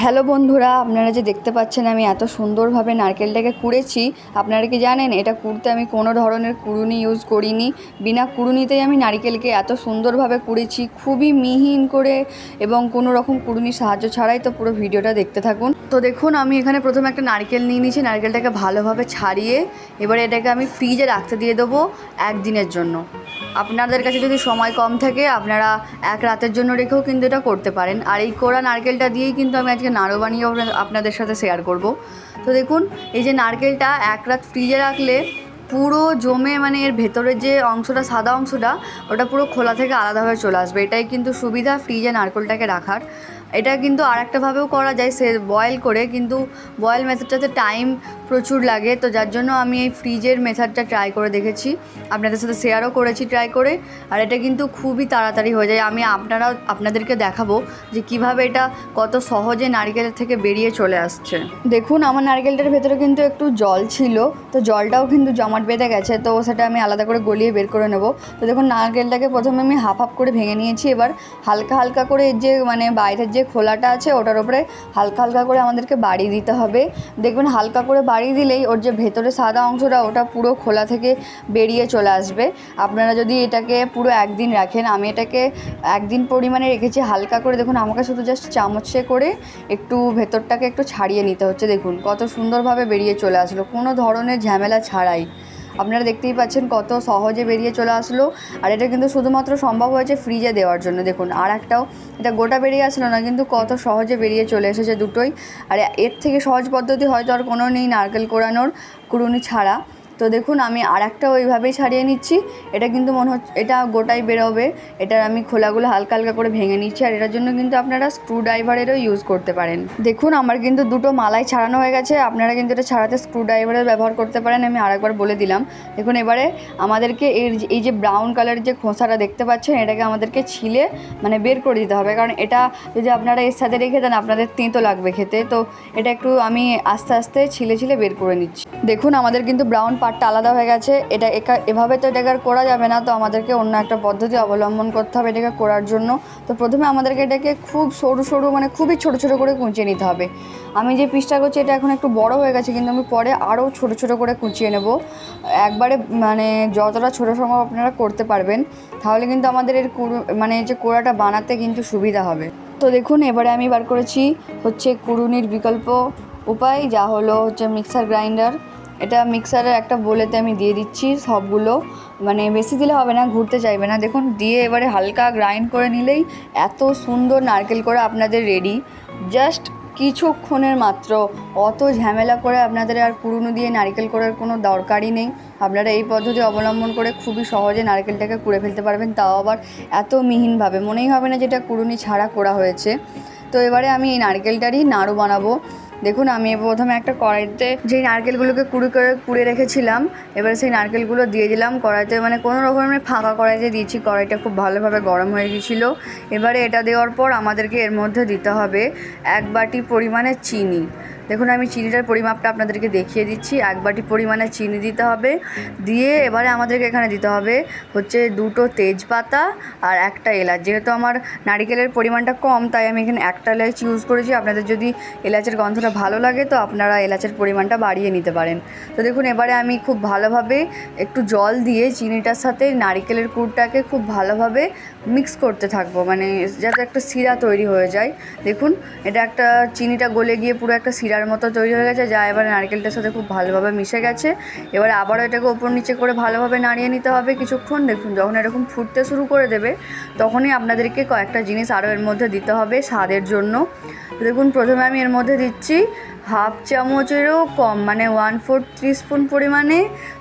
Hello বন্ধুরা, আপনারা যে দেখতে পাচ্ছেন আমি এত সুন্দরভাবে নারকেলটাকে কুড়েছি, আপনারা কি জানেন, এটা কুড়তে আমি কোনো ধরনের কুড়ুনি ইউজ করিনি। বিনা কুড়ুনিতেই আমি নারকেলকে এত সুন্দরভাবে কুড়েছি, খুবই মিহিন করে এবং কোনো রকম কুড়ুনির সাহায্য ছাড়াই তো পুরো ভিডিওটা দেখতে থাকুন। তো দেখুন, আমি এখানে প্রথমে একটা নারকেল নিয়ে নিয়েছি, নারকেলটাকে ভালোভাবে ছাড়িয়ে এবারে এটাকে আমি ফ্রিজে রাখতে দিয়ে দেবো একদিনের জন্য। আপনাদের কাছে যদি সময় কম থাকে, আপনারা এক রাতের জন্য রেখেও কিন্তু এটা করতে পারেন। আর এই কোড়া নারকেলটা দিয়েই কিন্তু আমি আজকে নাড়ু বানিয়েও আপনাদের সাথে শেয়ার করব। তো দেখুন, এই যে নারকেলটা এক রাত ফ্রিজে রাখলে পুরো জমে মানে এর ভেতরের যে অংশটা, সাদা অংশটা, ওটা পুরো খোলা থেকে আলাদাভাবে চলে আসবে। এটাই কিন্তু সুবিধা ফ্রিজে নারকেলটাকে রাখার। এটা কিন্তু আর একটাভাবেও করা যায়, সে বয়েল করে, কিন্তু বয়েল মেথডটাতে টাইম প্রচুর লাগে, তো যার জন্য আমি এই ফ্রিজের মেথডটা ট্রাই করে দেখেছি। আপনাদের সাথে শেয়ারও করেছি ট্রাই করে, আর এটা কিন্তু খুবই তাড়াতাড়ি হয়ে যায়। আমি আপনারা আপনাদেরকে দেখাবো যে কীভাবে এটা কত সহজে নারকেল থেকে বেরিয়ে চলে আসছে। দেখুন, আমার নারকেলটার ভেতরে কিন্তু একটু জল ছিল, তো জলটাও কিন্তু জমাট বেঁধে গেছে, তো সেটা আমি আলাদা করে গলিয়ে বের করে নেব। তো দেখুন, নারকেলটাকে প্রথমে আমি হাফ হাফ করে ভেঙে নিয়েছি, এবার হালকা হালকা করে যে মানে বাইরের যে খোলাটা আছে, ওটার উপরে হালকা হালকা করে আমাদেরকে বাড়ি দিতে হবে। দেখবেন হালকা করে বাড়ি দিলেই ওর যে ভেতরে সাদা অংশটা, ওটা পুরো খোলা থেকে বেরিয়ে চলে আসবে। আপনারা যদি এটাকে পুরো একদিন রাখেন, আমি এটাকে একদিন পরিমাণে রেখেছি, হালকা করে দেখুন, আমাকে শুধু জাস্ট চামচে করে একটু ভেতরটাকে একটু ছাড়িয়ে নিতে হচ্ছে। দেখুন, কত সুন্দরভাবে বেরিয়ে চলে আসলো। কোনো ধরনের ঝামেলা ছাড়াই। আপনারা দেখতেই পাচ্ছেন কত সহজে বেরিয়ে চলে আসলো। আর এটা কিন্তু শুধুমাত্র সম্ভব হয়েছে ফ্রিজে দেওয়ার জন্য। দেখুন, আর একটাও, এটা গোটা বেরিয়ে আসলো না, কিন্তু কত সহজে বেরিয়ে চলে এসেছে দুটোই। আর এর থেকে সহজ পদ্ধতি হয়তো আর কোনো নেই, নারকেল কোড়ানোর কুড়ুনি ছাড়া। তো দেখুন, আমি আর একটা ওইভাবেই ছাড়িয়ে নিচ্ছি। এটা কিন্তু মনে হচ্ছে, এটা গোটাই বেরোবে। এটার আমি খোলাগুলো হালকা হালকা করে ভেঙে নিচ্ছি আর এটার জন্য কিন্তু আপনারা স্ক্রু ড্রাইভারেরও ইউজ করতে পারেন। দেখুন, আমার কিন্তু দুটো মালাই ছাড়ানো হয়ে গেছে। আপনারা কিন্তু এটা ছাড়াতে স্ক্রু ড্রাইভারের ব্যবহার করতে পারেন, আমি আরেকবার বলে দিলাম। দেখুন, এবারে আমাদেরকে এর এই যে ব্রাউন কালারের যে খোসাটা দেখতে পাচ্ছেন, এটাকে আমাদেরকে ছিলে মানে বের করে দিতে হবে। কারণ এটা যদি আপনারা এর সাথে রেখে দেন, আপনাদের তেঁতো লাগবে খেতে। তো এটা একটু আমি আস্তে আস্তে ছিলে ছিলে বের করে নিচ্ছি। দেখুন, আমাদের কিন্তু ব্রাউন পার্টটা আলাদা হয়ে গেছে। এটা একা, এভাবে তো এটাকে আর করা যাবে না। তো আমাদেরকে অন্য একটা পদ্ধতি অবলম্বন করতে হবে এটাকে করার জন্য। তো প্রথমে আমাদেরকে এটাকে খুব সরু সরু মানে খুবই ছোট ছোট করে কুঁচিয়ে নিতে হবে। আমি যে পিসটা করছি এটা এখন একটু বড় হয়ে গেছে, কিন্তু আমি পরে আরও ছোট ছোট করে কুচিয়ে নেব। একবারে মানে যতটা ছোট সম্ভব আপনারা করতে পারবেন। তাহলে কিন্তু আমাদের এর মানে যে কোড়াটা বানাতে কিন্তু সুবিধা হবে। তো দেখুন, এবারে আমি বার করেছি হচ্ছে কুড়ুনির বিকল্প উপায়, যা হলো হচ্ছে মিক্সার গ্রাইন্ডার। এটা মিক্সারের একটা বলেতে আমি দিয়ে দিচ্ছি সবগুলো। মানে বেশি দিলে হবে না, ঘুরতে চাইবে না। দেখুন, দিয়ে এবারে হালকা গ্রাইন্ড করে নিলেই এত সুন্দর নারকেল করে আপনাদের রেডি জাস্ট কিছুক্ষণের মাত্র। অত ঝামেলা করে আপনাদের আর পুরনো দিয়ে নারকেল করার কোনো দরকারই নেই। আপনারা এই পদ্ধতি অবলম্বন করে খুবই সহজে নারকেলটাকে কুড়ে ফেলতে পারবেন, তাও আবার এত মিহিনভাবে। মনেই হবে না যেটা কুড়ুনি ছাড়া করা হয়েছে। তো এবারে আমি এই নারকেলটারই নাড়ু বানাবো। দেখুন, আমি প্রথমে একটা কড়াইতে যেই নারকেলগুলোকে কুড়ি করে কুড়ে রেখেছিলাম, এবার সেই নারকেলগুলো দিয়ে দিলাম। কড়াইতে মানে কোনো রকমের ফাঁকা কড়াইতে দিয়েছি, কড়াইটা খুব ভালোভাবে গরম হয়ে গিয়েছিল। এবারে এটা দেওয়ার পর আমাদেরকে এর মধ্যে দিতে হবে এক বাটি পরিমাণে চিনি। দেখুন, আমি চিনিটার পরিমাপটা আপনাদেরকে দেখিয়ে দিচ্ছি। এক বাটি পরিমাণে চিনি দিতে হবে। দিয়ে এবারে আমাদেরকে এখানে দিতে হবে হচ্ছে দুটো তেজপাতা আর একটা এলাচ। যেহেতু আমার নারিকেলের পরিমাণটা কম, তাই আমি এখানে একটা এলাচ ইউজ করেছি। আপনাদের যদি এলাচের গন্ধটা ভালো লাগে, তো আপনারা এলাচের পরিমাণটা বাড়িয়ে নিতে পারেন। তো দেখুন, এবারে আমি খুব ভালোভাবে একটু জল দিয়ে চিনিটার সাথে নারিকেলের কুড়টাকে খুব ভালোভাবে মিক্স করতে থাকব। মানে যাতে একটা শিরা তৈরি হয়ে যায়। দেখুন, এটা একটা চিনিটা গলে গিয়ে পুরো একটা শিরার মতো তৈরি হয়ে গেছে, যা এবার নারকেলটার সাথে খুব ভালোভাবে মিশে গেছে। এবার আবারও এটাকে ওপর নিচে করে ভালোভাবে নাড়িয়ে নিতে হবে কিছুক্ষণ। দেখুন, যখন এরকম ফুটতে শুরু করে দেবে, তখনই আপনাদেরকে কয়েকটা জিনিস আরও এর মধ্যে দিতে হবে স্বাদের জন্য। দেখুন, প্রথমে আমি এর মধ্যে দিচ্ছি হাফ চামচেরও কম মানে ওয়ান ফোর স্পুন পরিমাণে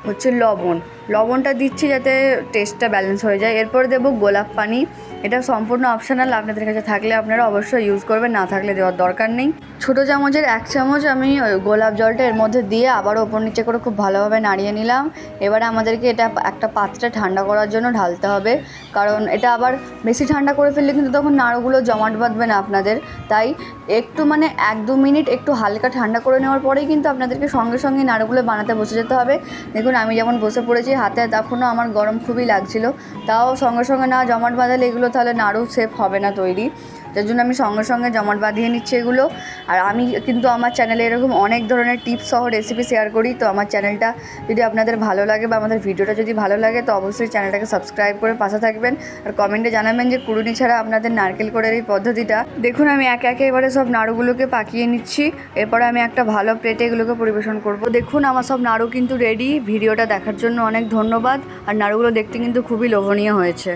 হচ্ছে লবণ। লবণটা দিচ্ছি যাতে টেস্টটা ব্যালেন্স হয়ে যায়। এরপর দেবো গোলাপ পানি। এটা সম্পূর্ণ অপশনাল আপনাদের কাছে থাকলে আপনারা অবশ্যই ইউজ করবেন, না থাকলে দেওয়ার দরকার নেই। ছোটো চামচের এক চামচ আমি গোলাপ জলটা এর মধ্যে দিয়ে আবার ওপর নিচে করে খুব ভালোভাবে নাড়িয়ে নিলাম। এবারে আমাদেরকে এটা একটা পাত্রে ঠান্ডা করার জন্য ঢালতে হবে। কারণ এটা আবার বেশি ঠান্ডা করে ফেললে কিন্তু তখন নাড়ুগুলো জমাট বাঁধবে না আপনাদের। তাই একটু মানে এক দু মিনিট একটু হালকা ঠান্ডা করে নেওয়ার পরেই কিন্তু আপনাদেরকে সঙ্গে সঙ্গে নাড়ুগুলো বানাতে বসে যেতে হবে। দেখুন, আমি যেমন বসে পড়েছি, হাতে তখনও আমার গরম খুবই লাগছিল। তাও সঙ্গে সঙ্গে না জমাট বাঁধালে এগুলো তাহলে নাড়ু সেফ হবে না তৈরি। যার জন্য আমি সঙ্গে সঙ্গে জমাট বাঁধিয়ে নিচ্ছি এগুলো। আর আমি কিন্তু আমার চ্যানেলে এরকম অনেক ধরনের টিপস সহ রেসিপি শেয়ার করি। তো আমার চ্যানেলটা যদি আপনাদের ভালো লাগে বা আমাদের ভিডিওটা যদি ভালো লাগে, তো অবশ্যই চ্যানেলটাকে সাবস্ক্রাইব করে পাশে থাকবেন। আর কমেন্টে জানাবেন যে কুড়ুনি ছাড়া আপনাদের নারকেল করার এই পদ্ধতিটা। দেখুন, আমি একে একে এবারে সব নাড়ুগুলোকে পাকিয়ে নিচ্ছি। এরপরে আমি একটা ভালো প্লেটে এগুলোকে পরিবেশন করব। দেখুন, আমার সব নাড়ু কিন্তু রেডি ভিডিওটা দেখার জন্য অনেক ধন্যবাদ। আর নাড়ুগুলো দেখতে কিন্তু খুবই লোভনীয় হয়েছে।